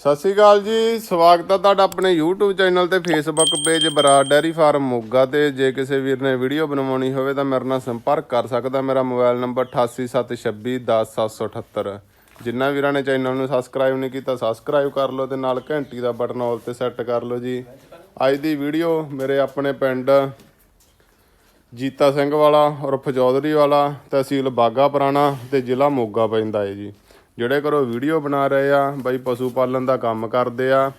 ਸਤਿ ਸ਼੍ਰੀ ਅਕਾਲ ਜੀ, ਸਵਾਗਤ ਹੈ ਤੁਹਾਡਾ ਆਪਣੇ YouTube ਚੈਨਲ ਤੇ Facebook page Brar dairy farm Moga ਤੇ। ਜੇ ਕਿਸੇ ਵੀਰ ਨੇ ਵੀਡੀਓ ਬਣਵਾਉਣੀ ਹੋਵੇ ਤਾਂ ਮੇਰੇ ਨਾਲ ਸੰਪਰਕ ਕਰ ਸਕਦਾ, ਮੇਰਾ ਮੋਬਾਈਲ ਨੰਬਰ 8876210778 ਜਿੰਨਾ ਵੀਰਾਂ ਨੇ ਚੈਨਲ ਨੂੰ ਸਬਸਕ੍ਰਾਈਬ ਨਹੀਂ ਕੀਤਾ ਸਬਸਕ੍ਰਾਈਬ ਕਰ ਲਓ ਤੇ ਨਾਲ ਘੰਟੀ ਦਾ ਬਟਨ ਆਲ ਤੇ ਸੈੱਟ ਕਰ ਲਓ ਜੀ। ਅੱਜ ਦੀ ਵੀਡੀਓ ਮੇਰੇ ਆਪਣੇ ਪਿੰਡ ਜੀਤਾ ਸਿੰਘ ਵਾਲਾ, ਉਰਫ ਚੌਧਰੀ ਵਾਲਾ ਤਹਿਸੀਲ ਬਾਗਾ ਪੁਰਾਣਾ ਤੇ ਜ਼ਿਲ੍ਹਾ ਮੋਗਾ ਪੈਂਦਾ ਹੈ ਜੀ। ਜਿਹੜੇ ਘਰੋਂ ਵੀਡੀਓ ਬਣਾ ਰਹੇ ਆ, ਬਾਈ ਪਸ਼ੂ ਪਾਲਣ ਦਾ ਕੰਮ ਕਰਦੇ ਆ,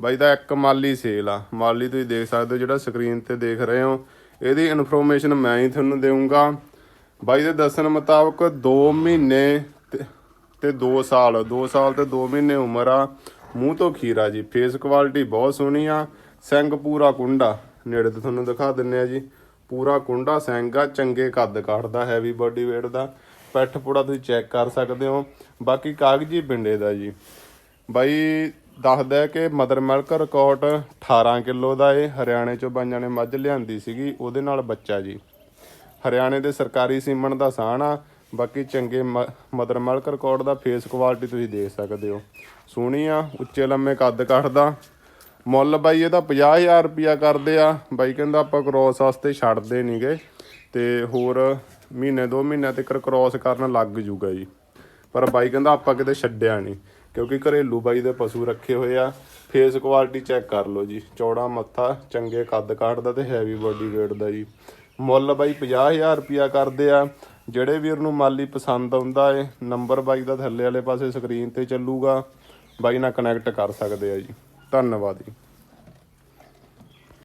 ਬਾਈ ਦਾ ਇੱਕ ਮਾਲੀ ਸੇਲ ਆ। ਮਾਲੀ ਤੁਸੀਂ ਦੇਖ ਸਕਦੇ ਹੋ ਜਿਹੜਾ ਸਕਰੀਨ ਤੇ ਦੇਖ ਰਹੇ ਹੋ। ਇਹਦੀ ਇਨਫੋਰਮੇਸ਼ਨ ਮੈਂ ਹੀ ਤੁਹਾਨੂੰ ਦੇਵਾਂਗਾ ਬਾਈ ਦੇ ਦੱਸਣ ਮੁਤਾਬਕ 2 ਮਹੀਨੇ ਤੇ- ਤੇ 2 ਸਾਲ 2 ਸਾਲ ਤੇ 2 ਮਹੀਨੇ ਉਮਰ ਆ। ਮੂੰਹ ਤੋਂ ਖੀਰਾ ਜੀ ਫੇਸ ਕੁਆਲਿਟੀ ਬਹੁਤ ਸੋਹਣੀ ਆ। ਸਿੰਘ ਪੂਰਾ ਕੁੰਡਾ, ਨੇੜੇ ਤੇ ਤੁਹਾਨੂੰ ਦਿਖਾ ਦਿੰਨੇ ਆ ਜੀ। ਪੂਰਾ ਕੁੰਡਾ, ਸਿੰਘ ਆ, ਚੰਗੇ ਕੱਦ ਕਾਠਦਾ ਹੈਵੀ ਬਾਡੀ weight ਦਾ। ਪੈਠ ਪੂੜਾ ਤੁਸੀਂ ਚੈੱਕ ਕਰ ਸਕਦੇ ਹੋ। ਬਾਕੀ ਕਾਗਜੀ ਪਿੰਡੇ ਦਾ ਜੀ। ਬਾਈ, ਦੱਸਦਾ ਹੈ ਕਿ ਮਦਰ ਮਿਲਕ ਰਿਕਾਰਡ 18 ਕਿਲੋ ਦਾ ਏ। ਹਰਿਆਣੇ ਚੋਂ ਬਾਈਆਂ ਨੇ ਮੱਝ ਲਿਆਂਦੀ ਸੀਗੀ, ਉਹਦੇ ਨਾਲ ਬੱਚਾ ਜੀ। ਹਰਿਆਣੇ ਦੇ ਸਰਕਾਰੀ ਸੀਮਨ ਦਾ ਸਾਣ ਆ। ਬਾਕੀ ਚੰਗੇ ਮ- ਮਦਰ ਮਿਲਕ ਰਿਕਾਰਡ ਦਾ ਫੇਸ ਕੁਆਲਿਟੀ ਤੁਸੀਂ ਦੇਖ ਸਕਦੇ ਹੋ। ਸੋਹਣੀ ਆ, ਉੱਚੇ ਲੰਮੇ ਕੱਦ ਕੱਟਦਾ ਮੁੱਲ ਬਾਈ ਇਹਦਾ 50000 ਰੁਪਿਆ ਕਰਦੇ ਆ। ਬਾਈ ਕਹਿੰਦਾ ਆਪਾਂ ਕ੍ਰੋਸ ਵਾਸਤੇ ਛੱਡਦੇ ਨਹੀਂਗੇ ਤੇ ਹੋਰ ਮਹੀਨੇ, ਦੋ ਮਹੀਨਿਆਂ ਤੱਕ ਕ੍ਰੋਸ ਕਰਨ ਲੱਗ ਜੂਗਾ ਜੀ। ਪਰ ਬਾਈ ਕਹਿੰਦਾ ਆਪਾਂ ਕਿਤੇ ਛੱਡਿਆ ਨਹੀਂ ਕਿਉਂਕਿ ਘਰੇਲੂ ਬਾਈ ਦੇ ਪਸ਼ੂ ਰੱਖੇ ਹੋਏ ਆ। ਫੇਸ ਕੁਆਲਿਟੀ ਚੈੱਕ ਕਰ ਲਓ ਜੀ। ਚੌੜਾ ਮੱਥਾ, ਚੰਗੇ ਕੱਦ ਕਾਠ ਦਾ ਤੇ ਹੈਵੀ ਬਾਡੀ weight ਦਾ ਜੀ। ਮੁੱਲ ਬਾਈ 50000 ਰੁਪਿਆ ਕਰਦੇ ਆ। ਜਿਹੜੇ ਵੀਰ ਨੂੰ ਮਾਲੀ ਪਸੰਦ ਆਉਂਦਾ ਏ ਨੰਬਰ ਬਾਈ ਦਾ ਥੱਲੇ ਵਾਲੇ ਪਾਸੇ ਸਕਰੀਨ ਤੇ ਚੱਲੂਗਾ। ਬਾਈ ਨਾਲ ਕਨੈਕਟ ਕਰ ਸਕਦੇ ਆ ਜੀ। ਧੰਨਵਾਦ ਜੀ।